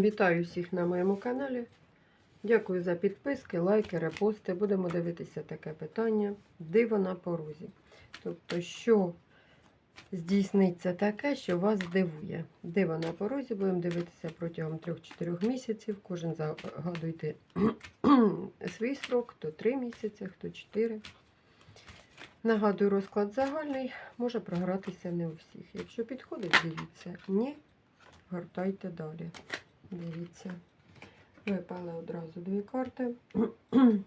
Вітаю всіх на моєму каналі. Дякую за підписки, лайки, репости. Будемо дивитися таке питання. Диво на порозі. Тобто, що здійсниться таке, що вас здивує. Диво на порозі будемо дивитися протягом 3-4 місяців. Кожен загадуйте свій срок, хто 3 місяці, хто 4. Нагадую, розклад загальний, може програтися не у всіх. Якщо підходить, дивіться. Ні, гортайте далі. Дивіться. Випали одразу дві карти.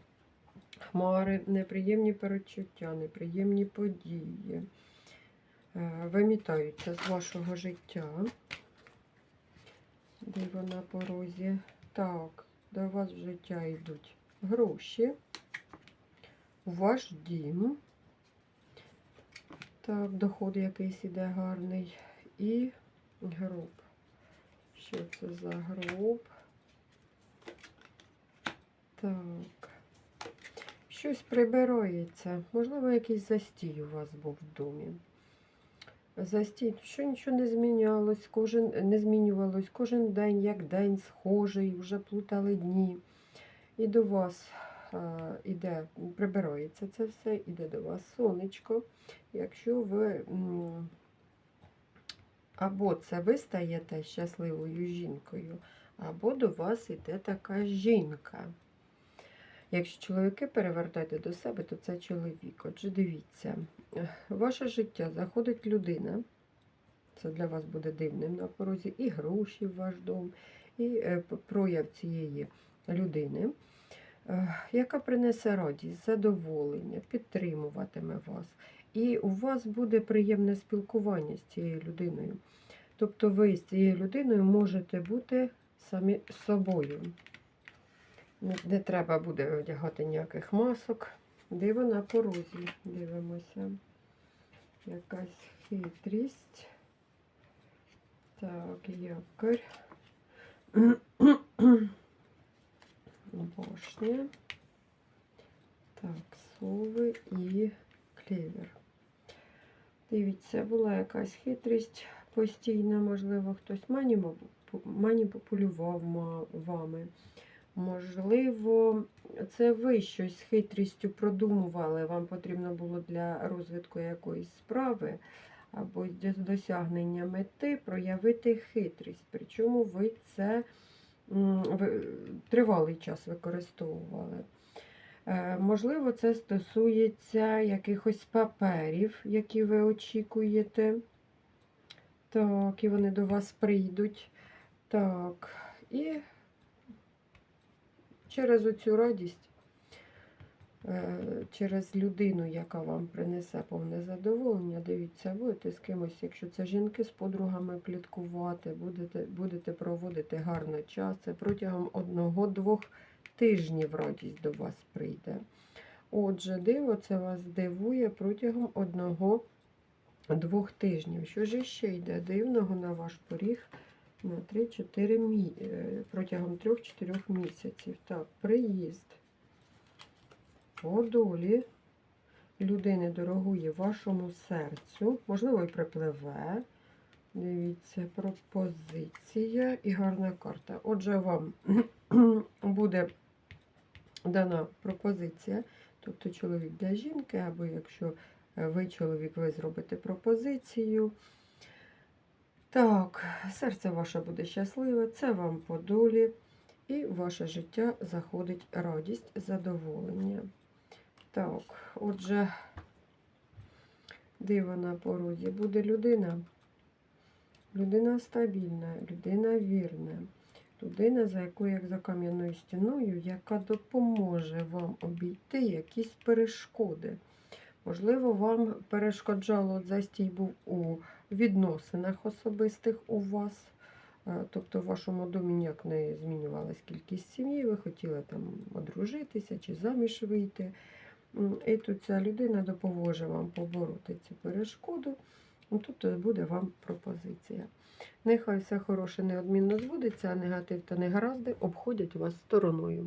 Хмари, неприємні перечуття, неприємні події. Е, Вимітаються з вашого життя. Диво на порозі. Так, до вас в життя йдуть гроші. Ваш дім. Так, доход якийсь іде гарний. І гроб. Що це за гроб? Так. Щось прибирається. Можливо, якийсь застій у вас був в домі. Застій, що нічого не змінялось, кожен не змінювалось. Кожен день, як день схожий, вже плутали дні. І до вас а, іде, прибирається це все, іде до вас сонечко. Якщо ви м, або це ви стаєте щасливою жінкою, або до вас іде така жінка. Якщо чоловіки перевертайте до себе, то це чоловік. Отже, дивіться, в ваше життя заходить людина, це для вас буде дивним на порозі, і гроші в ваш дом, і е, прояв цієї людини, е, яка принесе радість, задоволення, підтримуватиме вас. І у вас буде приємне спілкування з цією людиною. Тобто ви з цією людиною можете бути самі собою. Не, треба буде одягати ніяких масок. Диво на порозі. Дивимося. Якась хитрість. Так, якорь. Бошня. Так, сови і клевер. Дивіться, була якась хитрість постійна, можливо, хтось маніпу- маніпулював вами. Можливо, це ви щось з хитрістю продумували. Вам потрібно було для розвитку якоїсь справи або досягнення мети проявити хитрість. Причому ви це тривалий час використовували. Е, Можливо, це стосується якихось паперів, які ви очікуєте. Так, і вони до вас прийдуть. Так, і через оцю радість, е, через людину, яка вам принесе повне задоволення, дивіться, будете з кимось, якщо це жінки з подругами пліткувати, будете, будете проводити гарно час. Це протягом одного-двох тижнів радість до вас прийде. Отже, диво це вас дивує протягом одного-двох тижнів. Що ж ще йде дивного на ваш поріг? на 3-4 мі... е, протягом 3-4 місяців. Так, приїзд по долі людини дорогої вашому серцю, можливо, і припливе. Дивіться, пропозиція і гарна карта. Отже, вам буде дана пропозиція, тобто чоловік для жінки, або якщо е, ви чоловік, ви зробите пропозицію. Так, серце ваше буде щасливе, це вам по долі, і ваше життя заходить радість, задоволення. Так, отже, диво на порозі буде людина. Людина стабільна, людина вірна, людина, за якою, як за кам'яною стіною, яка допоможе вам обійти якісь перешкоди. Можливо, вам перешкоджало застій був у відносинах особистих у вас. Е, Тобто в вашому домі ніяк не змінювалась кількість сім'ї, ви хотіли там одружитися чи заміж вийти. І тут ця людина допоможе вам побороти цю перешкоду. Ну, Тут е, буде вам пропозиція. Нехай все хороше неодмінно збудеться, а негатив та негаразди обходять вас стороною.